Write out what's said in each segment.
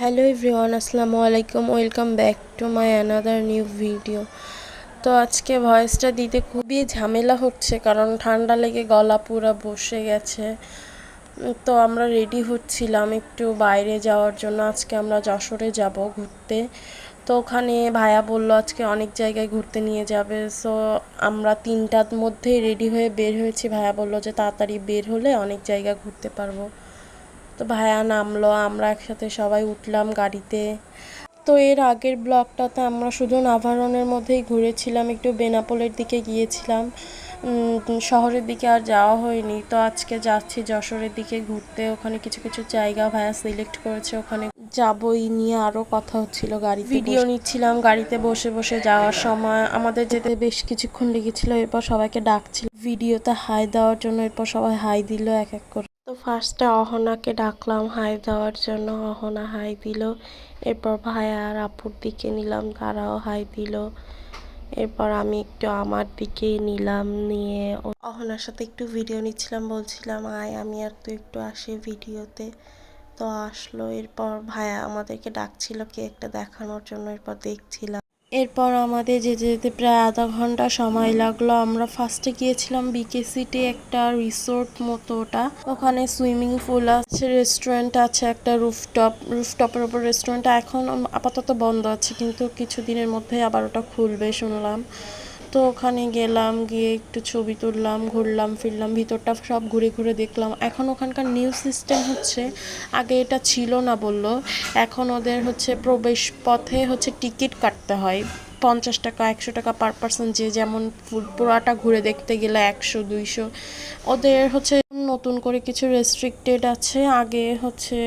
Hello everyone আসসালামু আলাইকুম welcome back to my another new video তো আজকে ভয়েসটা দিতে খুবই ঝামেলা হচ্ছে, কারণ ঠান্ডা লেগে গলা পুরো বসে গেছে। তো আমরা রেডি হচ্ছিলাম একটু বাইরে যাওয়ার জন্য, আজকে আমরা যশোরে যাব ঘুরতে। তো ওখানে ভাইয়া বলল আজকে অনেক জায়গায় ঘুরতে নিয়ে যাবে সো আমরা তিনটার মধ্যেই রেডি হয়ে বের হয়েছি। ভাইয়া বলল যে তাড়াতাড়ি বের হলে অনেক জায়গা ঘুরতে পারব। তো ভাইয়া নামলো, আমরা একসাথে সবাই উঠলাম গাড়িতে। তো এর আগের ব্লগটাতে আমরা শুধু নাভারনের মধ্যেই ঘুরেছিলাম, একটু বেনাপোলের দিকে গিয়েছিলাম। শহরের দিকে আর যাওয়া হয়নি। তো আজকে যাচ্ছি যশোরের দিকে ঘুরতে, ওখানে কিছু কিছু জায়গা ভাইয়া সিলেক্ট করেছে, ওখানে যাবই নিয়ে আরও কথা হচ্ছিল গাড়ি ভিডিও নিচ্ছিলাম গাড়িতে বসে বসে যাওয়ার সময়। আমাদের যেতে বেশ কিছুক্ষণ লেগেছিল, এরপর সবাইকে ডাকছিল। ভিডিওতে হাই দেওয়ার জন্য এরপর সবাই হাই দিল, এক এক করে। ফার্স্টে অহনাকে ডাকলাম, হাই দেওয়ার জন্য অহনা হাই দিল। এরপর ভাইয়া আর আপুর দিকে নিলাম, তারাও হাই দিল। এরপর আমি একটু আমার দিকে নিলাম, নিয়ে অহনার সাথে একটু ভিডিও নিচ্ছিলাম, বলছিলাম, আয়, আমি আর তুই একটু আসি ভিডিওতে তো আসলো, এরপর ভাইয়া আমাদেরকে ডাকছিল কে একটা দেখানোর জন্য, এরপর দেখছিলাম। এরপর আমাদের যেতে যেতে প্রায় আধা ঘণ্টা সময় লাগল। আমরা ফার্স্টে গিয়েছিলাম বিকে সিটি একটা রিসোর্ট মতো ওটা। ওখানে সুইমিং পুল আছে রেস্টুরেন্ট আছে, একটা রুফটপ রুফটপের ওপর রেস্টুরেন্টটা এখন আপাতত বন্ধ আছে, কিন্তু কিছুদিনের মধ্যে আবার ওটা খুলবে, শুনলাম। তো ওখানে গেলাম, গিয়ে একটু ছবি তুললাম, ঘুরলাম, ফিরলাম, ভিতরটা সব ঘুরে ঘুরে দেখলাম। এখন ওখানকার নিউ সিস্টেম হচ্ছে, আগে এটা ছিল না বলল, এখন ওদের হচ্ছে প্রবেশ পথে হচ্ছে টিকিট কাটতে হয়। পঞ্চাশ টাকা, একশো টাকা পার পার্সন যে যেমন পুরাটা ঘুরে দেখতে গেলে একশো, দুইশো, ওদের হচ্ছে নতুন করে কিছু রেস্ট্রিক্টেড আছে। আগে হচ্ছে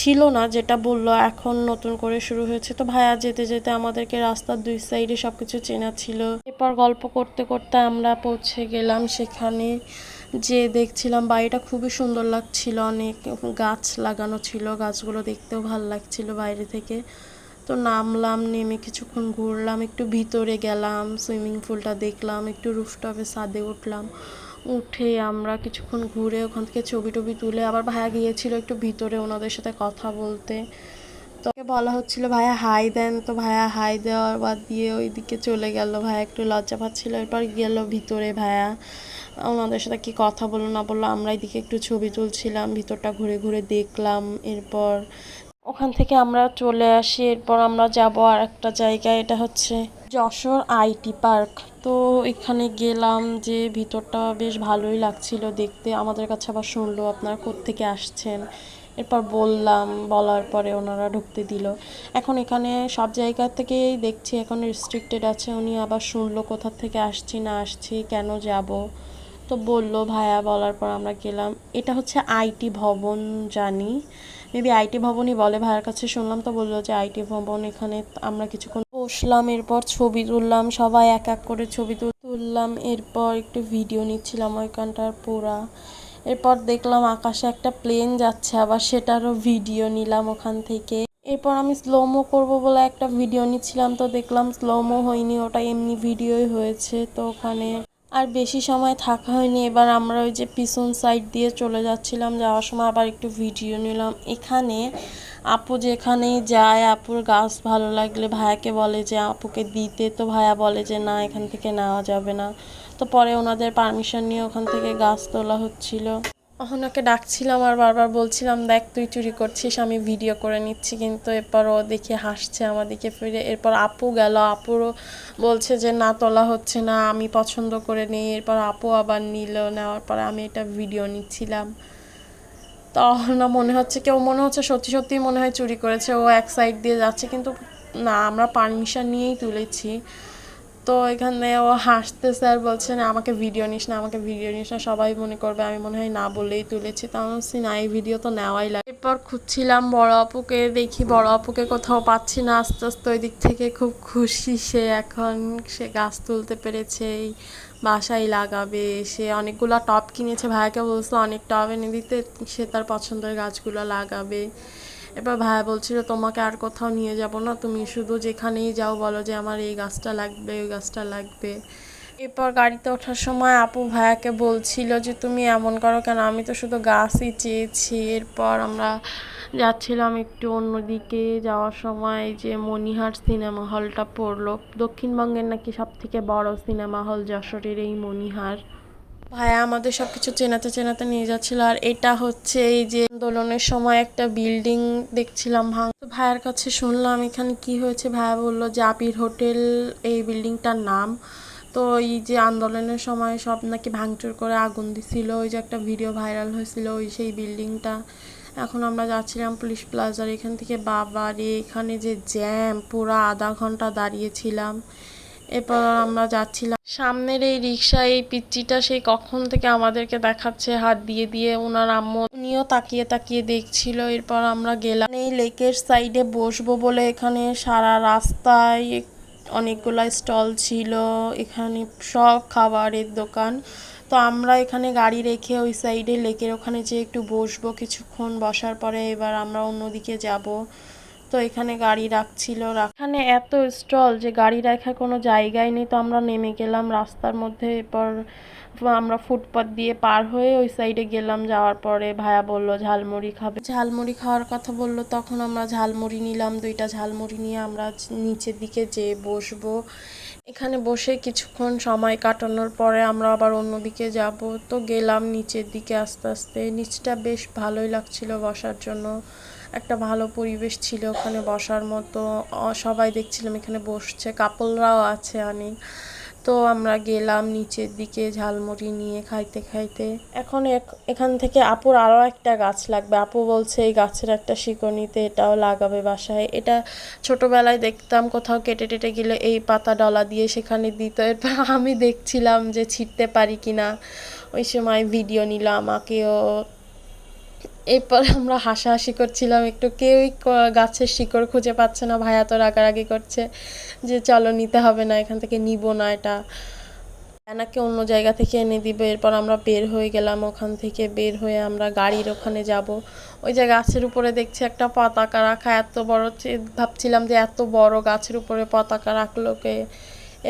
ছিল না যেটা বলল, এখন নতুন করে শুরু হয়েছে। তো ভাইয়া যেতে যেতে আমাদেরকে রাস্তার দুই সাইডে সব কিছু চেনা ছিল। এরপর গল্প করতে করতে আমরা পৌঁছে গেলাম সেখানে। যে দেখছিলাম বাড়িটা খুবই সুন্দর লাগছিল, অনেক গাছ লাগানো ছিল, গাছগুলো দেখতেও ভালো লাগছিল বাইরে থেকে। তো নামলাম, নেমে কিছুক্ষণ ঘুরলাম, একটু ভিতরে গেলাম সুইমিং পুলটা দেখলাম, একটু রুফটপে ছাদে উঠলাম। উঠে আমরা কিছুক্ষণ ঘুরে ওখান থেকে ছবি টবি তুলে আবার ভাইয়া গিয়েছিল একটু ভিতরে ওনাদের সাথে কথা বলতে। তো ওকে বলা হচ্ছিল, ভাইয়া হাই দেন। তো ভাইয়া হাই দেওয়ার বাদ দিয়ে ওইদিকে চলে গেল। ভাইয়া একটু লজ্জা পাচ্ছিল। এরপর গেল ভিতরে ভাইয়া। ওনাদের সাথে কি কথা বলল না বলল আমরা এদিকে একটু ছবি তুলছিলাম, ভিতরটা ঘুরে ঘুরে দেখলাম। এরপর ওখান থেকে আমরা চলে আসি, এরপর আমরা যাব আর একটা জায়গায়, এটা হচ্ছে যশোর আইটি পার্ক। তো এখানে গেলাম যে ভিতরটা বেশ ভালোই লাগছিল দেখতে, আমাদের কাছে আবার শুনলো আপনারা কোত্থেকে আসছেন। এরপর বললাম, বলার পরে ওনারা ঢুকতে দিল। এখন এখানে সব জায়গা থেকেই দেখছি, এখন রেস্ট্রিক্টেড আছে, উনি আবার শুনলো কোথা থেকে আসছি, না আসছি, কেন যাব? তো বলল ভায়া বলার পর আমরা গেলাম। এটা হচ্ছে আইটি ভবন জানি। মেবি আইটি ভবনই বলে, ভাইয়ার কাছে শুনলাম তো বলল যে আইটি ভবন এখানে আমরা কিছুক্ষণ বসলাম, এরপর ছবি তুললাম, সবাই এক এক করে ছবি তুললাম, এরপর একটু ভিডিও নিচ্ছিলাম ওইখানটার পুরা। এরপর দেখলাম আকাশে একটা প্লেন যাচ্ছে, আবার সেটারও ভিডিও নিলাম ওখান থেকে। এরপর আমি স্লোমো করব বলে একটা ভিডিও নিচ্ছিলাম, তো দেখলাম স্লোমো হয়নি, ওটা এমনি ভিডিওই হয়েছে, তো ওখানে আর বেশি সময় থাকা হয়নি। এবার আমরা ওই যে পিছন সাইড দিয়ে চলে যাচ্ছিলাম, যাওয়ার সময় আবার একটু ভিডিও নিলাম। এখানে আপু যেখানেই যায়, আপুর গাছ ভালো লাগলে ভাইয়াকে বলে যে, আপুকে দিতে। তো ভাইয়া বলে যে, না, এখান থেকে নেওয়া যাবে না। তো পরে ওনাদের পারমিশন নিয়ে ওখান থেকে গাছ তোলা হচ্ছিল। ওনাকে ডাকছিলাম আর বারবার বলছিলাম, দেখ, তুই চুরি করছিস, আমি ভিডিও করে নিচ্ছি। কিন্তু এরপর ও দেখে হাসছে আমাদিকে ফিরে। এরপর আপু গেল। আপুরও বলছে যে, না, তোলা হচ্ছে না, আমি পছন্দ করে নিই। এরপর আপু আবার নিল। নেওয়ার পরে আমি এটা ভিডিও নিচ্ছিলাম। তখন না, মনে হচ্ছে কেউ, মনে হচ্ছে সত্যি সত্যি মনে হয় চুরি করেছে। ও এক সাইড দিয়ে যাচ্ছে, কিন্তু না, আমরা পারমিশন নিয়েই তুলেছি। তো এখানে ও হাসতেছে আর বলছে, না, আমাকে ভিডিও নিস না, আমাকে ভিডিও নিস না। সবাই মনে করবে, আমি মনে হয় না বলেই তুলেছি। তা আমি না, এই ভিডিও তো নেওয়াই লাগে। এরপর খুঁজছিলাম বড় আপুকে, দেখি বড় আপুকে কোথাও পাচ্ছি না। আস্তে আস্তে ওই দিক থেকে খুব খুশি সে এখন। সে গাছ তুলতে পেরেছে, এই বাসায় লাগাবে। সে অনেকগুলো টব কিনেছে। ভাইয়াকে বলছে অনেক টব এনে দিতে, সে তার পছন্দের গাছগুলো লাগাবে। এবার ভাইয়া বলছিল, তোমাকে আর কোথাও নিয়ে যাব না, তুমি শুধু যেখানেই যাও বলো যে আমার এই গাছটা লাগবে, ওই গাছটা লাগবে। এরপর গাড়িতে ওঠার সময় আপু ভাইয়াকে বলছিল যে, তুমি এমন করো কেন? আমি তো শুধু গাছই চেয়েছি। এরপর আমরা যাচ্ছিলাম একটু অন্যদিকে যাওয়ার সময় যে মণিহার সিনেমা হলটা পড়ল। দক্ষিণবঙ্গের নাকি সব থেকে বড় সিনেমা হল যশোরের এই মণিহার। ভাইয়া আমাদের সব কিছু চেনাতে চেনাতে নিয়ে যাচ্ছিল। আর এটা হচ্ছে এই যে আন্দোলনের সময় একটা বিল্ডিং দেখছিলাম ভাঙ তো ভাইয়ার কাছে শুনলাম, এখানে কি হয়েছে? ভাইয়া বলল জাবির হোটেল, এই বিল্ডিংটার নাম। তো এই যে আন্দোলনের সময় সব নাকি ভাঙচুর করে আগুন দিছিল। ওই যে একটা ভিডিও ভাইরাল হয়েছিল ওই সেই বিল্ডিংটা। এখন আমরা যাচ্ছিলাম পুলিশ প্লাজার, এখান থেকে বাবা রে এখানে যে জ্যাম, পুরো আধা ঘণ্টা দাঁড়িয়েছিলাম এরপর আমরা যাচ্ছিলাম। সামনের এই রিক্সা, এই পিচ্চিটা সেই কখন থেকে আমাদেরকে দেখাচ্ছে, হাত দিয়ে দিয়ে ওনার আম্মু। উনিও তাকিয়ে তাকিয়ে দেখছিল, এরপর আমরা গেলাম। এই লেকের সাইডে বসবো বলে এখানে সারা রাস্তায় অনেকগুলা স্টল ছিল, এখানে সব খাবারের দোকান। তো আমরা এখানে গাড়ি রেখে ওই সাইডে লেকের ওখানে যে একটু বসবো, কিছুক্ষণ বসার পরে এবার আমরা অন্যদিকে যাব। তো এখানে গাড়ি রাখছিল এখানে এত স্টল যে গাড়ি রাখার কোনো জায়গাই নেই তো আমরা নেমে গেলাম রাস্তার মধ্যে এরপর আমরা ফুটপাত দিয়ে পার হয়ে ওই সাইডে গেলাম যাওয়ার পরে ভাইয়া বলল ঝালমুড়ি খাবে। ঝালমুড়ি খাওয়ার কথা বলল তখন আমরা ঝালমুড়ি নিলাম দুইটা ঝালমুড়ি নিয়ে আমরা নিচের দিকে যেয়ে বসবো। এখানে বসে কিছুক্ষণ সময় কাটানোর পরে আমরা আবার অন্যদিকে যাব। তো গেলাম নিচের দিকে আস্তে আস্তে নিচটা বেশ ভালোই লাগছিল বসার জন্য। একটা ভালো পরিবেশ ছিল ওখানে বসার মতো। সবাই দেখছিলাম এখানে বসছে কাপলরাও আছে অনেক। তো আমরা গেলাম নিচের দিকে ঝালমুড়ি নিয়ে খাইতে খাইতে। এখন এখান থেকে আপুর আরও একটা গাছ লাগবে। আপু বলছে এই গাছের একটা শিকড় নিতে এটাও লাগাবে বাসায়। এটা ছোটোবেলায় দেখতাম কোথাও কেটে টেটে গেলে এই পাতা ডলা দিয়ে সেখানে দিত। এরপর আমি দেখছিলাম যে ছিটতে পারি কি না ওই সময় ভিডিও নিল আমাকেও। এরপর আমরা হাসাহাসি করছিলাম, একটু কেউই গাছের শিকড় খুঁজে পাচ্ছে না, ভাইয়া তো রাগারাগি করছে যে চলো নিতে হবে না, এখান থেকে নিব না এটা। এনাকে অন্য জায়গা থেকে এনে দিবে, এরপর আমরা বের হয়ে গেলাম, ওখান থেকে বের হয়ে আমরা গাড়ির ওখানে যাব। ওই যে গাছের উপরে দেখছি একটা পতাকা রাখা, এত বড় ভাবছিলাম যে এত বড় গাছের উপরে পতাকা রাখলোকে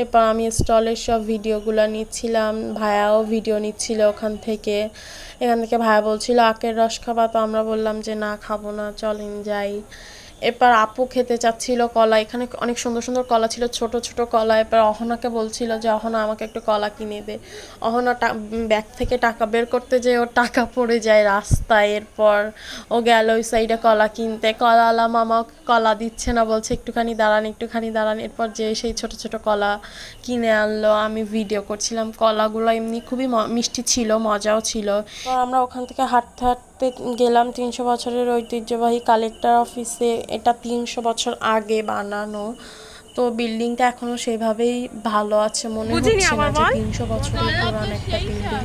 এরপর আমি স্টলের সব ভিডিওগুলো নিচ্ছিলাম ভায়াও ভিডিও নিচ্ছিল ওখান থেকে। এখান থেকে ভায়া বলছিল, আখের রস খাবা? তো আমরা বললাম যে, না, খাব না, চলেন যাই। এরপর আপু খেতে চাচ্ছিল কলা, এখানে অনেক সুন্দর সুন্দর কলা ছিল, ছোট ছোট কলা। এরপর অহনাকে বলছিল যে, অহনা, আমাকে একটু কলা কিনে দে। অহনা ব্যাগ থেকে টাকা বের করতে যেয়ে ওর টাকা পড়ে যায় রাস্তায়। এরপর ও গেল ওই সাইডে কলা কিনতে। কলাওয়ালা মামা কলা দিচ্ছে না, বলছে, একটুখানি দাঁড়ান একটুখানি দাঁড়ান। এরপর যে সেই ছোট ছোট কলা কিনে আনলো, আমি ভিডিও করছিলাম। কলাগুলো এমনি খুবই মিষ্টি ছিল, মজাও ছিল। আমরা ওখান থেকে হাঁটতে হাঁটতে গেলাম তিনশো বছরের ঐতিহ্যবাহী কালেক্টর অফিসে এটা তিনশো বছর আগে বানানো। তো বিল্ডিংটা এখনও সেভাবেই ভালো আছে মনে হচ্ছে না যে তিনশো বছরের পুরান একটা বিল্ডিং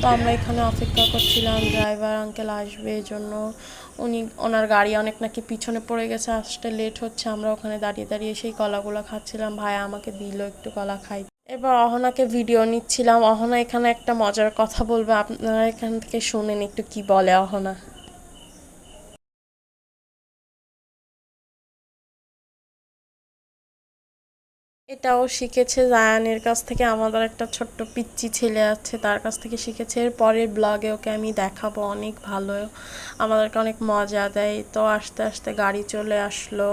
তো আমরা এখানে অপেক্ষা করছিলাম ড্রাইভার আঙ্কেল আসবে এই জন্য উনি ওনার গাড়ি অনেক নাকি পিছনে পড়ে গেছে আসতে লেট হচ্ছে আমরা ওখানে দাঁড়িয়ে দাঁড়িয়ে সেই কলাগুলো খাচ্ছিলাম। ভাই আমাকে দিল একটু কলা খাই এবার অহনাকে ভিডিও নিচ্ছিলাম। অহনা এখানে একটা মজার কথা বলবে। আপনারা এখান থেকে শুনেন একটু কি বলে অহনা। এটাও শিখেছে জায়ানের কাছ থেকে। আমাদের একটা ছোট্ট পিচ্চি ছেলে আছে, তার কাছ থেকে শিখেছে। এর পরের ব্লগে ওকে আমি দেখাবো, অনেক ভালো। আমাদেরকে অনেক মজা দেয়। তো আস্তে আস্তে গাড়ি চলে আসলো।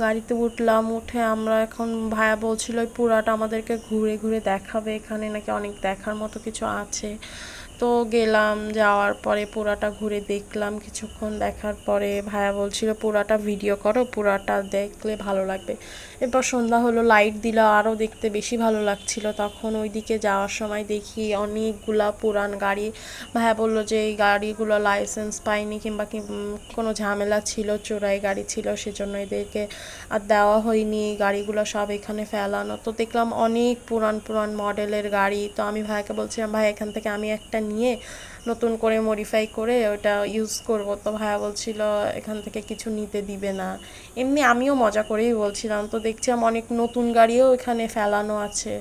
গাড়িতে উঠলাম, উঠে আমরা এখন ভায়া বলছিল পুরাটা আমাদেরকে ঘুরে ঘুরে দেখাবে। এখানে নাকি অনেক দেখার মতো কিছু আছে। তো গেলাম, যাওয়ার পরে পুরাটা ঘুরে দেখলাম। কিছুক্ষণ দেখার পরে ভাইয়া বলছিল, পুরাটা ভিডিও করো, পুরাটা দেখলে ভালো লাগবে। এরপর সন্ধ্যা হলো লাইট দিল আরও দেখতে বেশি ভালো লাগছিল। তখন ওইদিকে যাওয়ার সময় দেখি অনেকগুলা পুরান গাড়ি। ভাইয়া বলল যে, এই গাড়িগুলো লাইসেন্স পায়নি কিংবা কি কোনো ঝামেলা ছিল, চোরাই গাড়ি ছিল, সেজন্য এদেরকে আর দেওয়া হয়নি। গাড়িগুলো সব এখানে ফেলানো। তো দেখলাম অনেক পুরান পুরান মডেলের গাড়ি। তো আমি ভাইয়াকে বলছিলাম ভাই এখান থেকে আমি একটা নিয়ে নতুন করে মডিফাই করে ওটা ইউজ করব। তো ভাইয়া বলছিল, এখান থেকে কিছু নিতে দিবে না। এমনি আমিও মজা করেই বলছিলাম, তো দেখছিলাম অনেক নতুন গাড়িও এখানে ফেলানো আছে।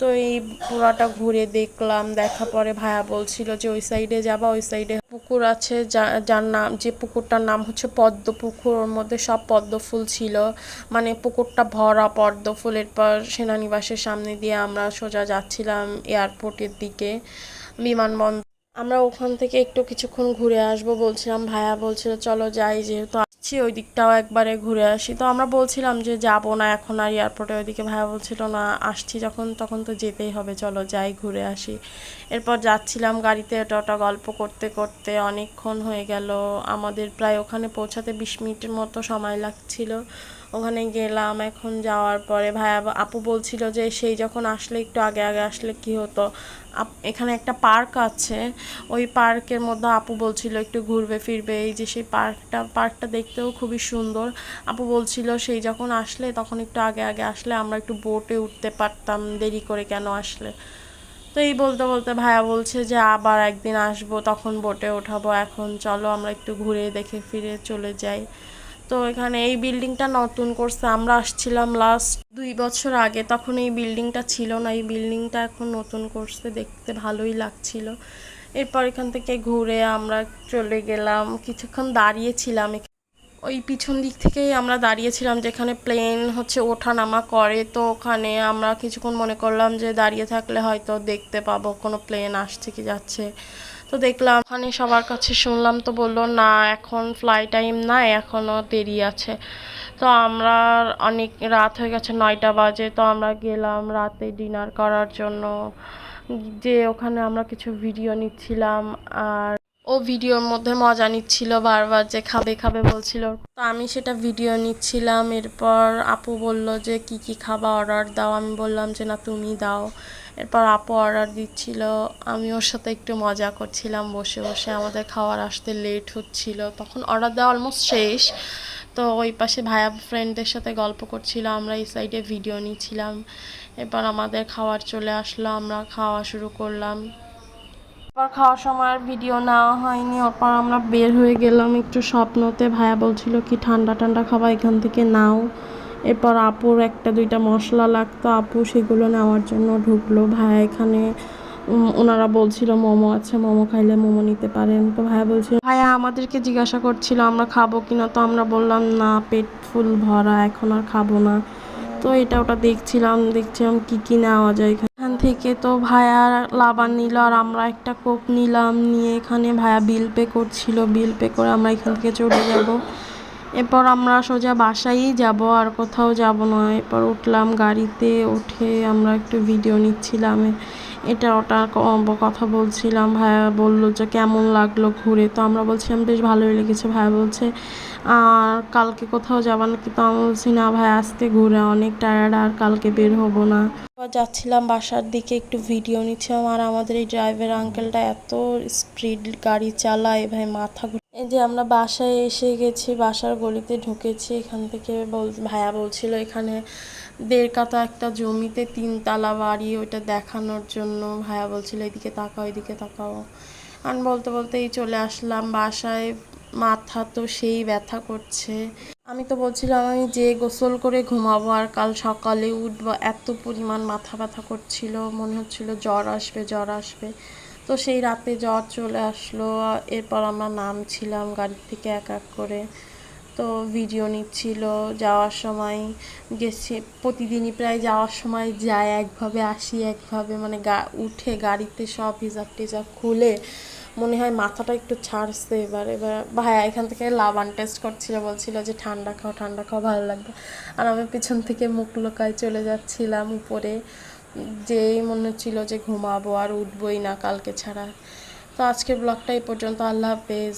তো এই পুরাটা ঘুরে দেখলাম, দেখা পরে ভাইয়া বলছিল যে, ওই সাইডে যাবা, ওই সাইডে পুকুর আছে, যা, যার নাম, যে পুকুরটার নাম হচ্ছে পদ্ম পুকুর, ওর মধ্যে সব পদ্ম ফুল ছিল। মানে পুকুরটা ভরা পদ্ম ফুলের পর সেনানিবাসের সামনে দিয়ে আমরা সোজা যাচ্ছিলাম এয়ারপোর্টের দিকে। বিমানবন্দর। আমরা ওখান থেকে একটু কিছুক্ষণ ঘুরে আসব বলছিলাম, ভাইয়া বলছিল, চলো যাই, যেহেতু আসছি, ওই দিকটাও একবারে ঘুরে আসি। তো আমরা বলছিলাম যে যাব না এখন আর এয়ারপোর্টে, ওইদিকে ভাইয়া বলছিল, না, আসছি যখন, তখন তো যেতেই হবে, চলো যাই, ঘুরে আসি। এরপর যাচ্ছিলাম গাড়িতে এটা ওটা গল্প করতে করতে অনেকক্ষণ হয়ে গেল। আমাদের প্রায় ওখানে পৌঁছাতে বিশ মিনিটের মতো সময় লাগছিল। ওখানে গেলাম। এখন যাওয়ার পরে ভাইয়া আপু বলছিল যে সেই যখন আসলে একটু আগে আগে আসলে কি হতো? এখানে একটা পার্ক আছে। ওই পার্কের মধ্যে আপু বলছিল একটু ঘুরবে, ফিরবে। এই যে সেই পার্কটা পার্কটা দেখতেও খুবই সুন্দর। আপু বলছিল সেই যখন আসলে, তখন একটু আগে আগে আসলে আমরা একটু বোটে উঠতে পারতাম। দেরি করে কেন আসলে? তো এই বলতে বলতে ভাইয়া বলছে যে আবার একদিন আসব, তখন বোটে ওঠাবো। এখন চলো আমরা একটু ঘুরে দেখে, ফিরে চলে যাই। তো এখানে এই বিল্ডিংটা নতুন করছে। আমরা আসছিলাম লাস্ট দুই বছর আগে, তখন এই বিল্ডিংটা ছিল না। এই বিল্ডিংটা এখন নতুন করছে, দেখতে ভালোই লাগছিল। এরপর এখান থেকে ঘুরে আমরা চলে গেলাম, কিছুক্ষণ দাঁড়িয়েছিলাম ওই পিছন দিক থেকেই আমরা দাঁড়িয়েছিলাম, যেখানে প্লেন হচ্ছে ওঠা নামা করে। তো ওখানে আমরা কিছুক্ষণ মনে করলাম যে, দাঁড়িয়ে থাকলে হয়তো দেখতে পাবো, কোনো প্লেন আসছে কি যাচ্ছে। তো দেখলাম ওখানে সবার কাছে শুনলাম তো বলল, না, এখন ফ্লাই টাইম নাই এখনও দেরি আছে। তো আমরা অনেক রাত হয়ে গেছে, নয়টা বাজে, তো আমরা গেলাম রাতে ডিনার করার জন্য। যে ওখানে আমরা কিছু ভিডিও নিচ্ছিলাম আর ভিডিওর মধ্যে মজা নিচ্ছিল, বারবার যে খাবে খাবে বলছিল। তো আমি সেটা ভিডিও নিচ্ছিলাম, এরপর আপু বলল যে, কি কি খাবা? অর্ডার দাও। আমি বললাম যে, না, তুমি দাও। এরপর আপু অর্ডার দিচ্ছিল। আমি ওর সাথে একটু মজা করছিলাম, বসে বসে আমাদের খাওয়ার আসতে লেট হচ্ছিল। তখন অর্ডার দেওয়া অলমোস্ট শেষ। তো ওই পাশে ভাইয়া ফ্রেন্ডদের সাথে গল্প করছিলাম আমরা এই সাইডে ভিডিও নিচ্ছিলাম। এরপর আমাদের খাওয়ার চলে আসলো, আমরা খাওয়া শুরু করলাম। এরপর খাওয়ার সময় আর ভিডিও নেওয়া হয়নি। ওরপর আমরা বের হয়ে গেলাম একটু স্বপ্নতে। ভাইয়া বলছিল কি, ঠান্ডা ঠান্ডা খাবার এখান থেকে নাও। এরপর আপুর একটা, দুইটা মশলা লাগতো আপু, সেগুলো নেওয়ার জন্য ঢুকলো। ভাইয়া এখানে ওনারা বলছিল মোমো আছে, মোমো খাইলে মোমো নিতে পারেন। তো ভাইয়া বলছিল ভাইয়া আমাদেরকে জিজ্ঞাসা করছিল, আমরা খাব কিনা? তো আমরা বললাম, না, পেট ফুল ভরা, এখন আর খাব না। তো এটা ওটা দেখছিলাম দেখছিলাম কি কি নেওয়া যায় এখান। থেকে তো ভায়া লাবার নিল আর আমরা একটা কোপ নিলাম। নিয়ে এখানে ভায়া বিল পে করছিল। বিল পে করে আমরা এখান থেকে চলে যাব। এরপর আমরা সোজা বাসায়ই যাব। আর কোথাও যাব না। এরপর উঠলাম গাড়িতে। উঠে আমরা একটু ভিডিও নিচ্ছিলাম। এটা ওটা কথা বলছিলাম। ভাইয়া বলল যে, কেমন লাগল ঘুরে? তো আমরা বলছিলাম, বেশ ভালোই লেগেছে। ভাইয়া বলছে, আর কালকে কোথাও যাবা নাকি তো আমি বলছি, না ভাই আজকে ঘুরে অনেক টায়ার্ড আর কালকে বের হব না। যাচ্ছিলাম বাসার দিকে, একটু ভিডিও নিচ্ছিলাম। আর আমাদের এই ড্রাইভার আঙ্কেলটা এত স্পিড গাড়ি চালায়, ভাই, মাথা ঘুরে এই যে আমরা বাসায় এসে গেছি, বাসার গলিতে ঢুকেছি, এখান থেকে বল ভাইয়া বলছিল, এখানে দেড় কাতা একটা জমিতে তিনতলা বাড়ি, ওইটা দেখানোর জন্য ভাইয়া বলছিল, এদিকে তাকাও এদিকে তাকাও। আর বলতে বলতেই চলে আসলাম, বাসায় মাথা তো সেই ব্যথা করছে। আমি তো বলছিলাম, আমি যে গোসল করে ঘুমাবো আর কাল সকালে উঠবো, এত পরিমাণ মাথা ব্যথা করছিল, মনে হচ্ছিল জ্বর আসবে জ্বর আসবে। তো সেই রাতে জ্বর চলে আসলো, এরপর আমরা নামছিলাম গাড়ি থেকে এক এক করে। তো ভিডিও নিচ্ছিল, যাওয়ার সময় গেছি, প্রতিদিনই প্রায় যাওয়ার সময় যায় একভাবে, আসি একভাবে মানে গা, উঠে গাড়িতে সব হিজাব টিজাব খুলে মনে হয় মাথাটা একটু ছাড়ছে এবার এবার ভাইয়া এখান থেকে লাবান টেস্ট করছিল, বলছিল যে ঠান্ডা খাও ঠান্ডা খাও, ভালো লাগবে। আর আমি পিছন থেকে মুখ লোকায় চলে যাচ্ছিলাম উপরে, যেই মনে হচ্ছিল যে ঘুমাবো আর উঠবোই না কালকে ছাড়া। তো আজকের ব্লগটা এই পর্যন্ত, আল্লাহ হাফেজ।